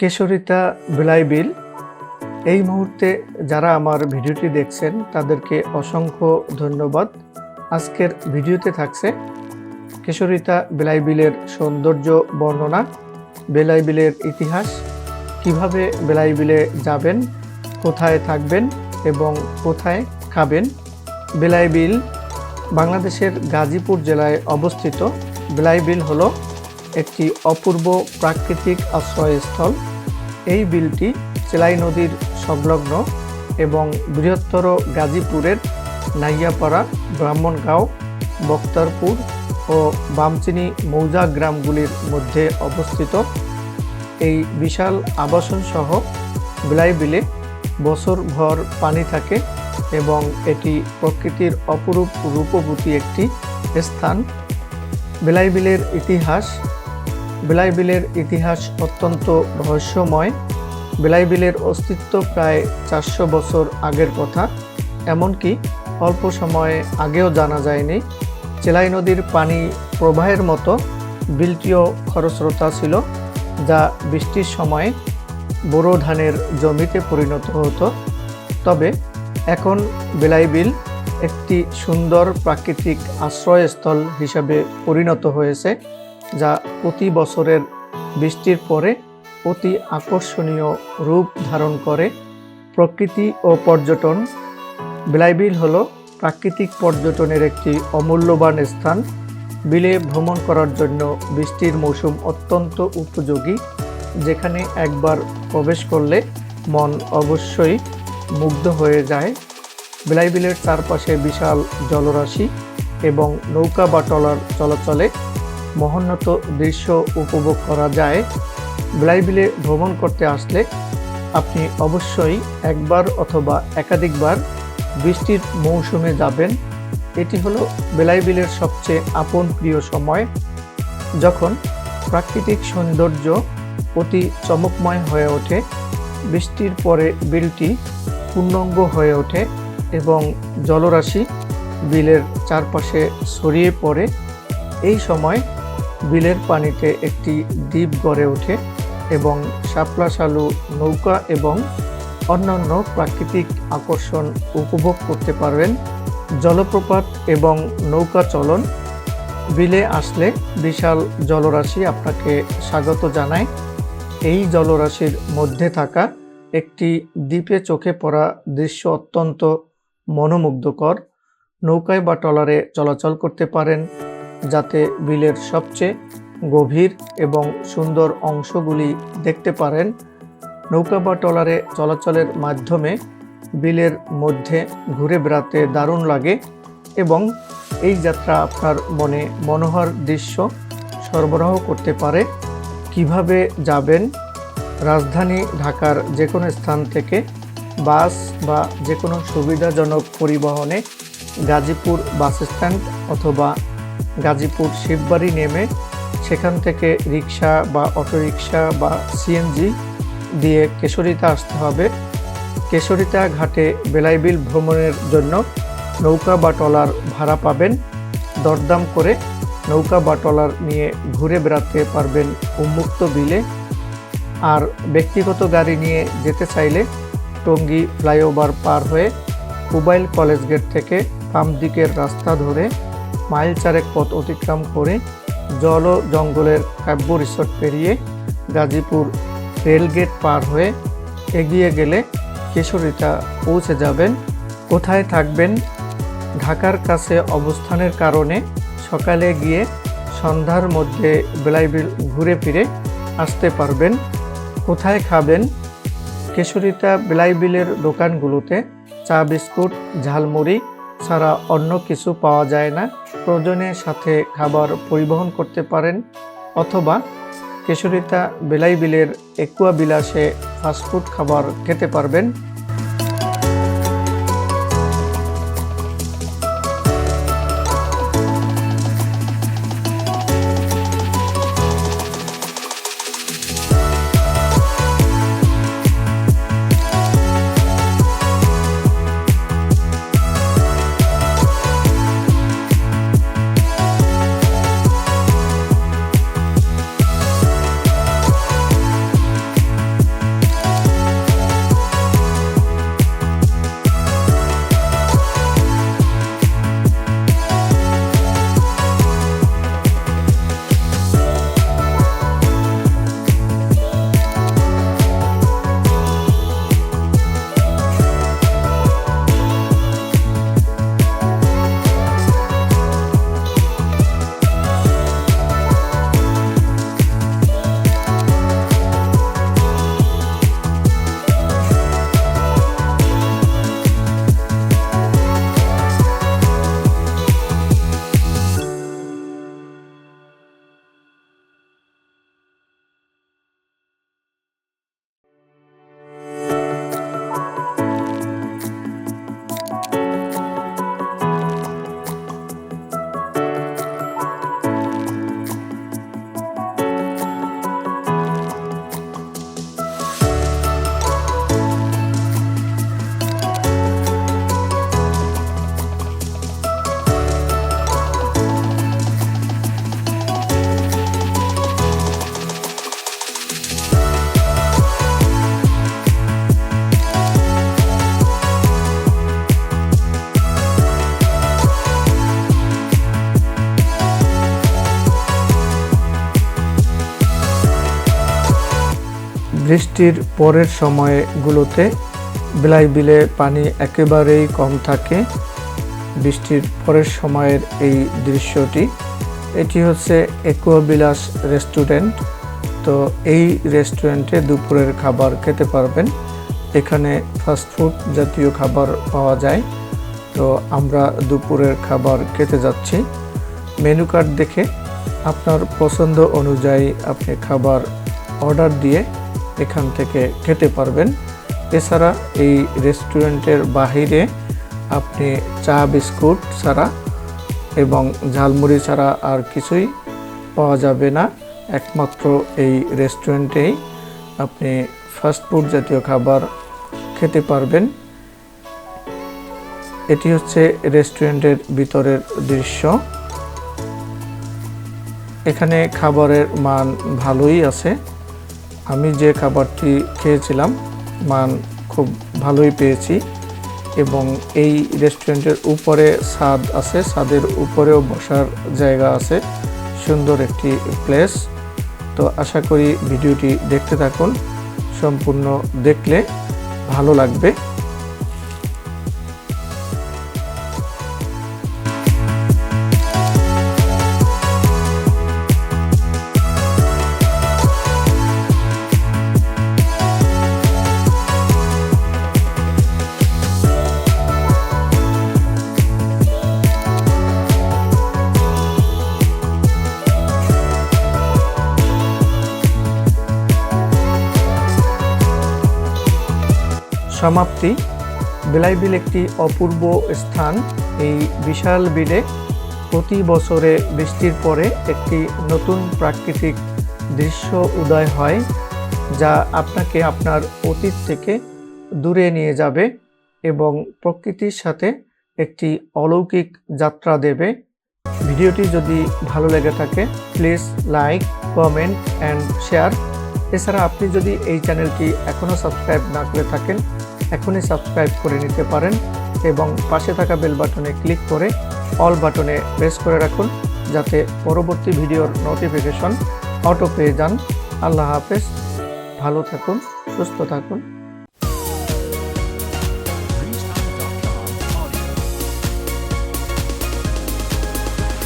কেশরিতা বেলাই বিল, এই মুহূর্তে যারা আমার ভিডিওটি দেখছেন, তাদেরকে অসংখ্য ধন্যবাদ। আজকের ভিডিওতে থাকছে কেশরিতা বেলাই বিলের সৌন্দর্য বর্ণনা, বেলাই বিলের ইতিহাস, কীভাবে বেলাই বিলে যাবেন, কোথায় থাকবেন এবং কোথায় খাবেন। বেলাই বিল বাংলাদেশের গাজীপুর জেলায় অবস্থিত। বেলাই বিল হলো একটি অপূর্ব প্রাকৃতিক আশ্রয়স্থল। এই বিলটি চেলাই নদীর সংলগ্ন এবং বৃহত্তর গাজীপুরের নাইয়াপাড়া, ব্রাহ্মণগাঁও, বক্তারপুর ও বামচিনি মৌজা গ্রামগুলির মধ্যে অবস্থিত। এই বিশাল আবাসন সহ বিলাই বিলে বছরভর পানি থাকে এবং এটি প্রকৃতির অপরূপ রূপবতী একটি স্থান। বেলাই বিলের ইতিহাস বেলাই বিলের ইতিহাস অত্যন্ত রহস্যময়। বেলাই বিলের অস্তিত্ব প্রায় চারশো বছর আগের কথা, এমনকি অল্প সময়ে আগেও জানা যায়নি। চেলাই নদীর পানি প্রবাহের মতো বিলটিও খরস্রোতা ছিল, যা বৃষ্টির সময়ে বোরো ধানের জমিতে পরিণত হতো। তবে এখন বেলাই বিল একটি সুন্দর প্রাকৃতিক আশ্রয়স্থল হিসাবে পরিণত হয়েছে। যা প্রতি বছরের বৃষ্টির পরে অতি আকর্ষণীয় রূপ ধারণ করে। প্রকৃতি ও পর্যটন। বেলাইবিল হল প্রাকৃতিক পর্যটনের একটি অমূল্যবান স্থান। বিলে ভ্রমণ করার জন্য বৃষ্টির মৌসুম অত্যন্ত উপযোগী, যেখানে একবার প্রবেশ করলে মন অবশ্যই মুগ্ধ হয়ে যায়। বেলাইবিলের চারপাশে বিশাল জলরাশি এবং নৌকা বা ট্রলার চলাচলে মহোন্নত দৃশ্য উপভোগ করা যায়। ব্লাইবিলে ভ্রমণ করতে আসলে আপনি অবশ্যই একবার অথবা একাধিকবার বৃষ্টির মৌসুমে যাবেন। এটি হলো বেলাইবিলের সবচেয়ে আপন প্রিয় সময়, যখন প্রাকৃতিক সৌন্দর্য অতি চমকময় হয়ে ওঠে। বৃষ্টির পরে বিলটি পূর্ণাঙ্গ হয়ে ওঠে এবং জলরাশি বিলের চারপাশে ছড়িয়ে পড়ে। এই সময় বিলের পানিতে একটি দ্বীপ গড়ে ওঠে এবং শাপলা শালু নৌকা এবং অন্যান্য প্রাকৃতিক আকর্ষণ উপভোগ করতে পারবেন। জলপ্রপাত এবং নৌকা চলন বিলে আসলে বিশাল জলরাশি আপনাকে স্বাগত জানায়। এই জলরাশির মধ্যে থাকা একটি দ্বীপে চোখে পড়া দৃশ্য অত্যন্ত মনোমুগ্ধকর। নৌকায় বা ট্রলারে চলাচল করতে পারেন। যাতে বিলের সবচেয়ে গভীর এবং সুন্দর অংশগুলি দেখতে পারেন। নৌকা বা ট্রলারে চলাচলের মাধ্যমে বিলের মধ্যে ঘুরে বেড়াতে দারুণ লাগে এবং এই যাত্রা আপনার মনে মনোহর দৃশ্য সরবরাহ করতে পারে। কীভাবে যাবেন? রাজধানী ঢাকার যে কোনো স্থান থেকে বাস বা যে কোনো সুবিধাজনক পরিবহনে গাজীপুর বাস স্ট্যান্ড অথবা গাজীপুর শিববাড়ি নেমে সেখান থেকে রিক্সা বা অটোরিকশা বা সিএনজি দিয়ে কেশরিতা আসতে হবে। কেশরিতা ঘাটে বেলাইবিল ভ্রমণের জন্য নৌকা বা ট্রলার ভাড়া পাবেন। দরদাম করে নৌকা বা ট্রলার নিয়ে ঘুরে বেড়াতে পারবেন উন্মুক্ত বিলে। আর ব্যক্তিগত গাড়ি নিয়ে যেতে চাইলে টঙ্গী ফ্লাইওভার পার হয়ে মোবাইল কলেজ গেট থেকে বাম দিকের রাস্তা ধরে মাইল চারেক পথ অতিক্রম করে জল জঙ্গলের কাব্য রিসোর্ট পেরিয়ে গাজীপুর রেলগেট পার হয়ে এগিয়ে গেলে কেশরিতা পৌঁছে যাবেন। কোথায় থাকবেন? ঢাকার কাছে অবস্থানের কারণে সকালে গিয়ে সন্ধ্যার মধ্যে বেলাইবিল ঘুরে ফিরে আসতে পারবেন। কোথায় খাবেন? কেশরিতা বেলাইবিলের দোকানগুলোতে চা বিস্কুট, ঝালমুড়ি ছাড়া অন্য কিছু পাওয়া যায় না। প্রয়োজনের সাথে খাবার পরিবহন করতে পারেন অথবা কেশরিতা বেলাইবিলের একুয়া বিলাসে ফাস্টফুড খাবার খেতে পারবেন। বৃষ্টির পরের সময়গুলোতে বিলাই বিলে পানি একেবারেই কম থাকে। বৃষ্টির পরের সময়ের এই দৃশ্যটি, এটি হচ্ছে একুয়াবিলাস রেস্টুরেন্ট। তো এই রেস্টুরেন্টে দুপুরের খাবার খেতে পারবেন। এখানে ফাস্টফুড জাতীয় খাবার পাওয়া যায়। তো আমরা দুপুরের খাবার খেতে যাচ্ছি। মেনু কার্ড দেখে আপনার পছন্দ অনুযায়ী আপনি খাবার অর্ডার দিয়ে এখান থেকে খেতে পারবেন। এছাড়া এই রেস্টুরেন্টের বাহিরে আপনি চা বিস্কুট ছাড়া এবং ঝালমুড়ি ছাড়া আর কিছুই পাওয়া যাবে না। একমাত্র এই রেস্টুরেন্টেই আপনি ফাস্টফুড জাতীয় খাবার খেতে পারবেন। এটি হচ্ছে রেস্টুরেন্টের ভিতরের দৃশ্য। এখানে খাবারের মান ভালোই আছে। আমি যে খাবারটি খেয়েছিলাম, মান খুব ভালোই পেয়েছি এবং এই রেস্টুরেন্টের উপরে ছাদ আছে ছাদের উপরেও বসার জায়গা আছে, সুন্দর একটি প্লেস। তো আশা করি ভিডিওটি দেখতে থাকুন, সম্পূর্ণ দেখলে ভালো লাগবে। সমাপ্তি। বেলাইবিল একটি অপূর্ব স্থান। এই বিশাল বিলে প্রতি বছরে বৃষ্টির পরে একটি নতুন প্রাকৃতিক দৃশ্য উদয় হয়, যা আপনাকে আপনার অতীত থেকে দূরে নিয়ে যাবে এবং প্রকৃতির সাথে একটি অলৌকিক যাত্রা দেবে। ভিডিওটি যদি ভালো লেগে থাকে, please like, comment and share. এছাড়া আপনি যদি এই চ্যানেলটি এখনও সাবস্ক্রাইব না করে থাকেন এখনই সাবস্ক্রাইব করে নিতে পারেন এবং পাশে থাকা বেল বাটনে ক্লিক করে অল বাটনে প্রেস করে রাখুন যাতে পরবর্তী ভিডিওর নোটিফিকেশন অটো পেয়ে যান। আল্লাহ হাফেজ। ভালো থাকুন, সুস্থ থাকুন।